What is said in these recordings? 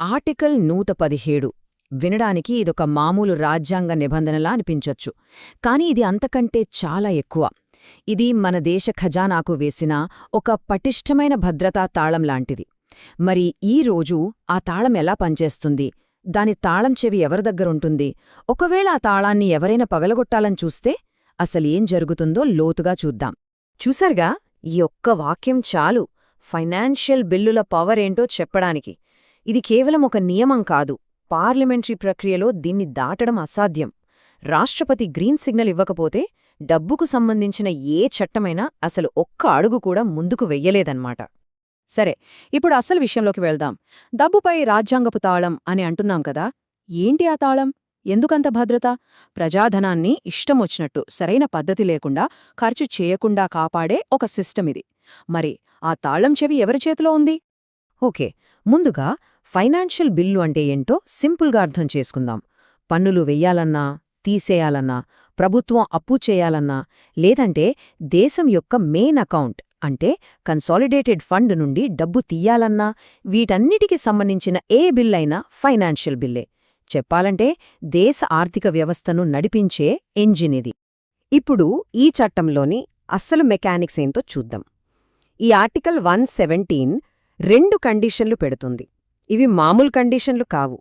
Article నూట పదిహేడు. వినడానికి ఇదొక మామూలు రాజ్యాంగ నిబంధనలా అనిపించొచ్చు. కాని ఇది అంతకంటే చాలా ఎక్కువ. ఇది మన దేశ ఖజానాకు వేసిన ఒక పటిష్టమైన భద్రతా తాళం లాంటిది. మరి ఈ రోజు ఆ తాళం ఎలా పనిచేస్తుంది? దాని తాళం చెవి ఎవరి దగ్గరుంటుంది? ఒకవేళ ఆ తాళాన్ని ఎవరైనా పగలగొట్టాలని చూస్తే అసలేం జరుగుతుందో లోతుగా చూద్దాం. చూసారుగా ఈ ఒక్క వాక్యం చాలు. ఫైనాన్షియల్ బిల్లుల పవర్ ఏంటో చెప్పడానికి. ఇది కేవలం ఒక నియమం కాదు. పార్లమెంటరీ ప్రక్రియలో దీన్ని దాటడం అసాధ్యం. రాష్ట్రపతి గ్రీన్ సిగ్నల్ ఇవ్వకపోతే డబ్బుకు సంబంధించిన ఏ చట్టమైనా అసలు ఒక్క అడుగు కూడా ముందుకు వెయ్యలేదన్నమాట. సరే ఇప్పుడు అసలు విషయంలోకి వెళ్దాం. డబ్బుపై రాజ్యాంగపు తాళం అని అంటున్నాం కదా ఏంటి ఆ తాళం? ఎందుకంత భద్రత? ప్రజాధనాన్ని ఇష్టమొచ్చినట్టు సరైన పద్ధతి లేకుండా ఖర్చు చేయకుండా కాపాడే ఒక సిస్టమ్ ఇది. మరి ఆ తాళం చెవి ఎవరి చేతిలో ఉంది? ఓకే ముందుగా ఫైనాన్షియల్ బిల్లు అంటే ఏంటో సింపుల్గా అర్థం చేసుకుందాం. పన్నులు వెయ్యాలన్నా తీసేయాలన్నా ప్రభుత్వం అప్పు చేయాలన్నా లేదంటే దేశం యొక్క మెయిన్ అకౌంట్ అంటే కన్సాలిడేటెడ్ ఫండ్ నుండి డబ్బు తీయాలన్నా వీటన్నిటికి సంబంధించిన ఏ బిల్లైనా ఫైనాన్షియల్ బిల్లే. చెప్పాలంటే దేశ ఆర్థిక వ్యవస్థను నడిపించే ఎంజిన్ ఇది. ఇప్పుడు ఈ చట్టంలోని అస్సలు మెకానిక్స్ ఏంతో చూద్దాం. ఈ ఆర్టికల్ వన్ సెవెంటీన్ రెండు కండిషన్లు పెడుతుంది. ఇవి మామూలు కండిషన్లు కావు.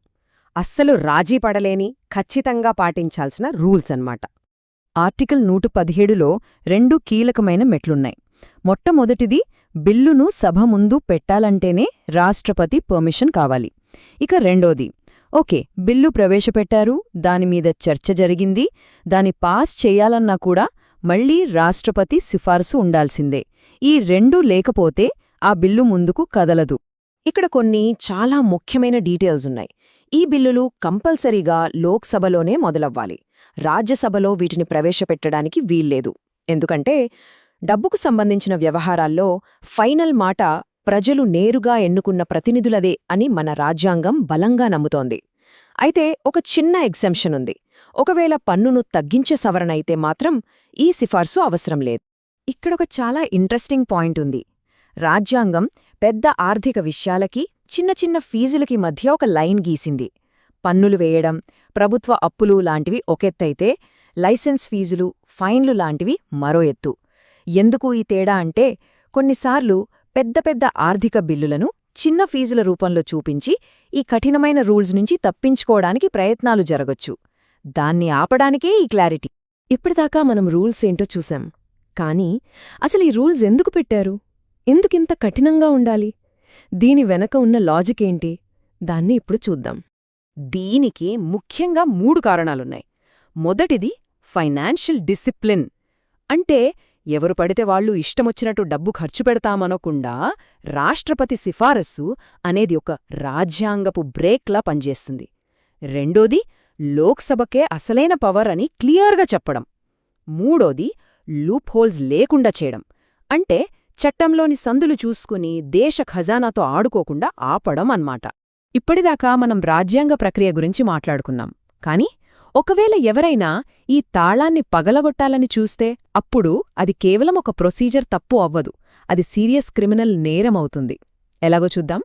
అస్సలు రాజీ పడలేని ఖచ్చితంగా పాటించాల్సిన రూల్స్ అన్నమాట. ఆర్టికల్ నూట పదిహేడులో రెండు కీలకమైన మెట్లున్నాయి. మొట్టమొదటిది బిల్లును సభ ముందు పెట్టాలంటేనే రాష్ట్రపతి పర్మిషన్ కావాలి. ఇక రెండోది ఓకే బిల్లు ప్రవేశపెట్టారు దానిమీద చర్చ జరిగింది దాని పాస్ చేయాలన్నా కూడా మళ్ళీ రాష్ట్రపతి సిఫార్సు ఉండాల్సిందే. ఈ రెండూ లేకపోతే ఆ బిల్లు ముందుకు కదలదు. ఇక్కడ కొన్ని చాలా ముఖ్యమైన డీటెయిల్స్ ఉన్నాయి. ఈ బిల్లులు కంపల్సరీగా లోక్సభలోనే మొదలవ్వాలి. రాజ్యసభలో వీటిని ప్రవేశపెట్టడానికి వీల్లేదు. ఎందుకంటే డబ్బుకు సంబంధించిన వ్యవహారాల్లో ఫైనల్ మాట ప్రజలు నేరుగా ఎన్నుకున్న ప్రతినిధులదే అని మన రాజ్యాంగం బలంగా నమ్ముతోంది. అయితే ఒక చిన్న ఎగ్జెంప్షన్ ఉంది. ఒకవేళ పన్నును తగ్గించే సవరణ అయితే మాత్రం ఈ సిఫార్సు అవసరం లేదు. ఇక్కడొక చాలా ఇంట్రెస్టింగ్ పాయింట్ ఉంది. రాజ్యాంగం పెద్ద ఆర్థిక విషయాలకి చిన్న చిన్న ఫీజులకి మధ్య ఒక లైన్ గీసింది. పన్నులు వేయడం ప్రభుత్వ అప్పులు లాంటివి ఒకెత్తైతే లైసెన్స్ ఫీజులు ఫైన్లు లాంటివి మరో ఎత్తు. ఎందుకు ఈ తేడా అంటే కొన్నిసార్లు పెద్ద పెద్ద ఆర్థిక బిల్లులను చిన్న ఫీజుల రూపంలో చూపించి ఈ కఠినమైన రూల్స్ నుంచి తప్పించుకోవడానికి ప్రయత్నాలు జరగొచ్చు. దాన్ని ఆపడానికే ఈ క్లారిటీ. ఇప్పటిదాకా మనం రూల్స్ ఏంటో చూశాం. కానీ అసలు ఈ రూల్స్ ఎందుకు పెట్టారు? ఎందుకింత కఠినంగా ఉండాలి? దీని వెనక ఉన్న లాజిక్ ఏంటి? దాన్ని ఇప్పుడు చూద్దాం. దీనికి ముఖ్యంగా మూడు కారణాలున్నాయి. మొదటిది ఫైనాన్షియల్ డిసిప్లిన్. అంటే ఎవరు పడితే వాళ్ళు ఇష్టమొచ్చినట్టు డబ్బు ఖర్చు పెడతామనకుండా రాష్ట్రపతి సిఫారసు అనేది ఒక రాజ్యాంగపు బ్రేక్లా పనిచేస్తుంది. రెండోది లోక్సభకే అసలైన పవర్ అని క్లియర్గా చెప్పడం. మూడోది లూప్ హోల్స్ లేకుండా చేయడం. అంటే చట్టంలోని సందులు చూసుకుని దేశ ఖజానాతో ఆడుకోకుండా ఆపడం అన్మాట ఇప్పటిదాకా మనం రాజ్యాంగ ప్రక్రియ గురించి మాట్లాడుకున్నాం. కాని ఒకవేళ ఎవరైనా ఈ తాళాన్ని పగలగొట్టాలని చూస్తే అప్పుడు అది కేవలం ఒక ప్రొసీజర్ తప్పు అవ్వదు. అది సీరియస్ క్రిమినల్ నేరమవుతుంది ఎలాగో చూద్దాం.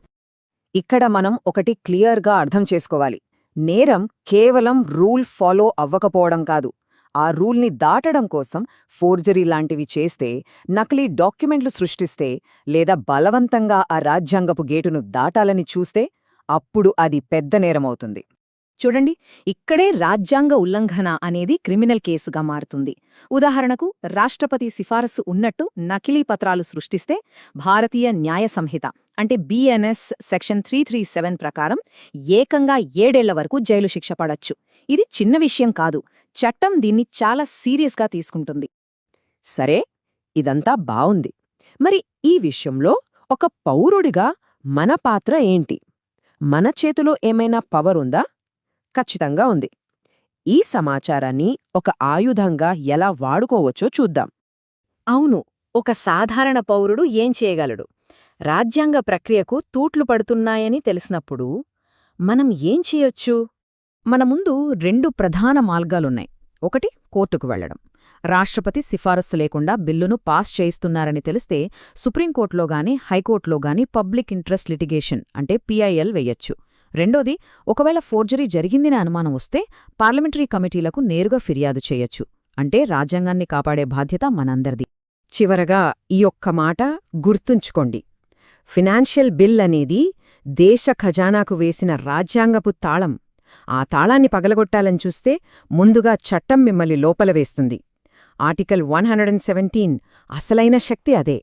ఇక్కడ మనం ఒకటి క్లియర్గా అర్థం చేసుకోవాలి. నేరం కేవలం రూల్ ఫాలో అవ్వకపోవడం కాదు. ఆ రూల్ని దాటడం కోసం ఫోర్జరీ లాంటివి చేస్తే నకిలీ డాక్యుమెంట్లు సృష్టిస్తే లేదా బలవంతంగా ఆ రాజ్యాంగపు గేటును దాటాలని చూస్తే అప్పుడు అది పెద్ద నేరమవుతుంది. చూడండి ఇక్కడే రాజ్యాంగ ఉల్లంఘన అనేది క్రిమినల్ కేసుగా మారుతుంది. ఉదాహరణకు రాష్ట్రపతి సిఫారసు ఉన్నట్టు నకిలీ పత్రాలు సృష్టిస్తే భారతీయ న్యాయ సంహిత అంటే BNS section three three seven ప్రకారం ఏకంగా ఏడేళ్ళ వరకు జైలు శిక్ష పడచ్చు. ఇది చిన్న విషయం కాదు. చట్టం దీన్ని చాలా సీరియస్గా తీసుకుంటుంది. సరే ఇదంతా బావుంది. మరి ఈ విషయంలో ఒక పౌరుడిగా మన పాత్ర ఏంటి? మన చేతిలో ఏమైనా పవర్ ఉందా? ఖచ్చితంగా ఉంది. ఈ సమాచారాన్ని ఒక ఆయుధంగా ఎలా వాడుకోవచ్చో చూద్దాం. అవును ఒక సాధారణ పౌరుడు ఏం చేయగలడు? రాజ్యాంగ ప్రక్రియకు తూట్లు పడుతున్నాయని తెలిసినప్పుడు మనం ఏం చేయొచ్చు? మన ముందు రెండు ప్రధాన మార్గాలున్నాయి. ఒకటి కోర్టుకు వెళ్ళడం రాష్ట్రపతి సిఫారసు లేకుండా బిల్లును పాస్ చేయిస్తున్నారని తెలిస్తే సుప్రీంకోర్టులో హైకోర్టులోగాని హైకోర్టులో పబ్లిక్ ఇంట్రెస్ట్ లిటిగేషన్ అంటే పిఐఎల్ వెయ్యొచ్చు రెండోది ఒకవేళ ఫోర్జరీ జరిగిందిన అనుమానం వస్తే పార్లమెంటరీ కమిటీలకు నేరుగా ఫిర్యాదు చేయొచ్చు. అంటే రాజ్యాంగాన్ని కాపాడే బాధ్యత మనందరిది. చివరగా ఈ ఒక్క మాట గుర్తుంచుకోండి. ఫినాన్షియల్ బిల్ అనేది దేశ ఖజానాకు వేసిన రాజ్యాంగపు తాళం. ఆ తాళాన్ని పగలగొట్టాలని చూస్తే ముందుగా చట్టం మిమ్మల్ని లోపల వేస్తుంది. ఆర్టికల్ వన్ అసలైన శక్తి అదే.